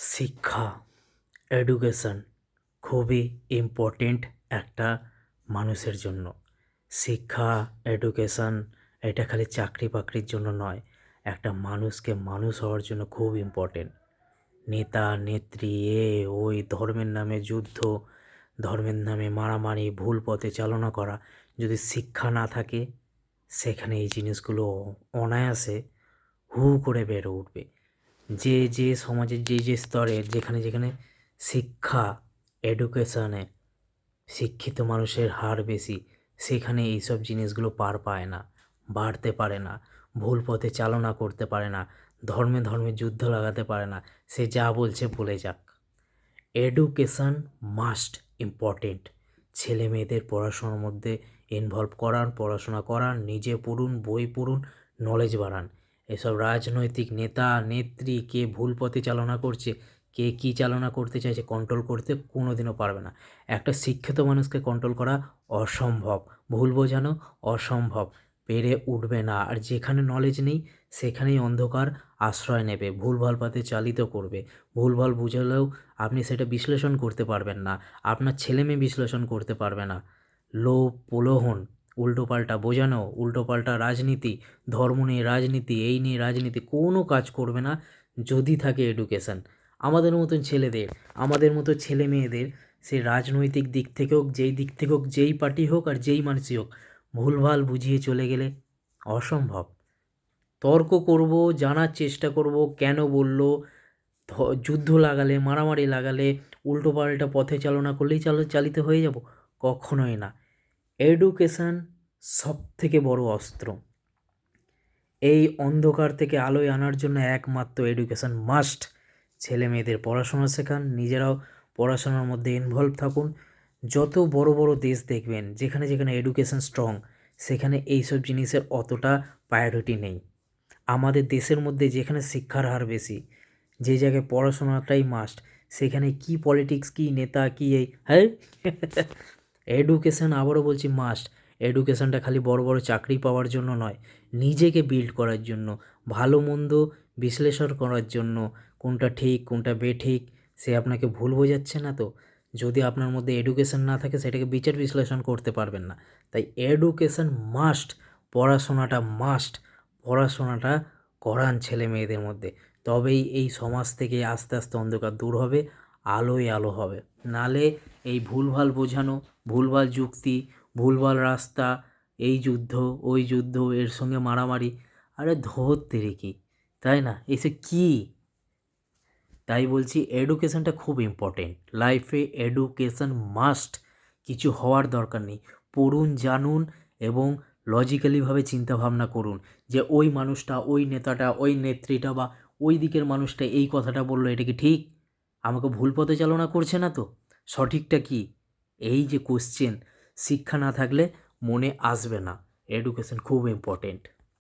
শিক্ষা এডুকেশন খুবই ইম্পর্টেন্ট একটা মানুষের জন্য। শিক্ষা এডুকেশন এটা খালি চাকরি বাকরির জন্য নয়, একটা মানুষকে মানুষ হওয়ার জন্য খুব ইম্পর্টেন্ট নেতা, নেত্রী, এ ওই ধর্মের নামে যুদ্ধ, ধর্মের নামে মারামারি, ভুল পথে চালনা করা, যদি শিক্ষা না থাকে, সেখানে এই জিনিসগুলো অনায়াসে হু করে বেড়ে উঠবে। যে যে সমাজের, যে যে স্তরের যেখানে যেখানে শিক্ষা এডুকেশনে শিক্ষিত মানুষের হার বেশি, সেখানে এইসব জিনিসগুলো পার পায় না, বাড়তে পারে না, ভুল পথে চালনা করতে পারে না, ধর্মে ধর্মে যুদ্ধ লাগাতে পারে না, সে যা বলছে বলে যাক। এডুকেশান মাস্ট ইম্পর্টেন্ট ছেলে মেয়েদের পড়াশোনার মধ্যে ইনভলভ করান, পড়াশোনা করান, নিজে পড়ুন, বই পড়ুন নলেজ বাড়ান। এসব রাজনৈতিক নেতা, নেত্রী কে ভুল পথে চালনা করছে, কে কী চালনা করতে চাইছে কন্ট্রোল করতে কোনো দিনও পারবে না। একটা শিক্ষিত মানুষকে কন্ট্রোল করা অসম্ভব। ভুল বোঝানো অসম্ভব। পেরে উঠবে না। আর যেখানে নলেজ নেই, সেখানেই অন্ধকার আশ্রয় নেবে। ভুলভাল পথে চালিত করবে। ভুলভাল বুঝালেও আপনি সেটা বিশ্লেষণ করতে পারবেন না। আপনার ছেলে মেয়ে বিশ্লেষণ করতে পারবে না। লোভ প্রলোভন উল্টোপাল্টা বোঝানো উল্টোপাল্টা রাজনীতি, ধর্ম নিয়ে রাজনীতি, এই নিয়ে রাজনীতি, কোনো কাজ করবে না যদি থাকে এডুকেশান আমাদের মতন ছেলেদের, আমাদের মতো ছেলে মেয়েদের সে রাজনৈতিক দিক থেকে হোক, যেই দিক থেকে হোক, যেই পার্টি হোক আর যেই মানুষই হোক, ভুলভাল বুঝিয়ে চলে গেলে অসম্ভব। তর্ক করব, জানার চেষ্টা করব, কেন বলল যুদ্ধ লাগালে, মারামারি লাগালে উল্টোপাল্টা পথে চালনা করলেই চাল, চালিত হয়ে যাব? কখনোই না। এডুকেশান সব থেকে বড় অস্ত্র। এই অন্ধকার থেকে আলোয় আনার জন্য একমাত্র এডুকেশান মাস্ট। ছেলে মেয়েদের পড়াশোনা শেখান, নিজেরাও পড়াশোনার মধ্যে ইনভলভ থাকুন। যত বড় বড় দেশ দেখবেন, যেখানে যেখানে এডুকেশন স্ট্রং সেখানে এইসব জিনিসের অতটা প্রায়োরিটি নেই। আমাদের দেশের মধ্যে যেখানে শিক্ষার হার বেশি, যে জায়গায় পড়াশোনাটাই মাস্ট সেখানে কি পলিটিক্স কি নেতা, কি এই হ্যাঁ? এডুকেশন আবারও বলছি মাস্ট এডুকেশানটা খালি বড় বড় চাকরি পাওয়ার জন্য নয়, নিজেকে বিল্ড করার জন্য, ভালো মন্দ বিশ্লেষণ করার জন্য, কোনটা ঠিক, কোনটা বেঠিক, সে আপনাকে ভুল বোঝাচ্ছে না তো? যদি আপনার মধ্যে এডুকেশন না থাকে, সেটাকে বিচার বিশ্লেষণ করতে পারবেন না। তাই এডুকেশন মাস্ট পড়াশোনাটা মাস্ট পড়াশোনাটা করান ছেলে মেয়েদের মধ্যে। তবেই এই সমাজ থেকে আস্তে আস্তে অন্ধকার দূর হবে। আলোয় আলো হবে। নালে এই ভুলভাল বোঝানো, ভুলভাল যুক্তি, ভুলভাল রাস্তা, এই যুদ্ধ, ওই যুদ্ধ, এর সঙ্গে মারামারি, আরে ধরতে কি? তাই না? এসে কী? তাই বলছি এডুকেশনটা খুব ইম্পর্টেন্ট লাইফে এডুকেশন মাস্ট কিছু হওয়ার দরকার নেই। পড়ুন, জানুন এবং লজিক্যালিভাবে চিন্তাভাবনা করুন যে ওই মানুষটা, ওই নেতাটা, ওই নেত্রীটা বা ওই দিকের মানুষটা এই কথাটা বলল, এটা কি ঠিক? আমাকে ভুল পথে চালনা করছে না তো? সঠিকটা কি? এই যে কোশ্চেন শিক্ষা না থাকলে মনে আসবে না। এডুকেশন খুব ইম্পর্টেন্ট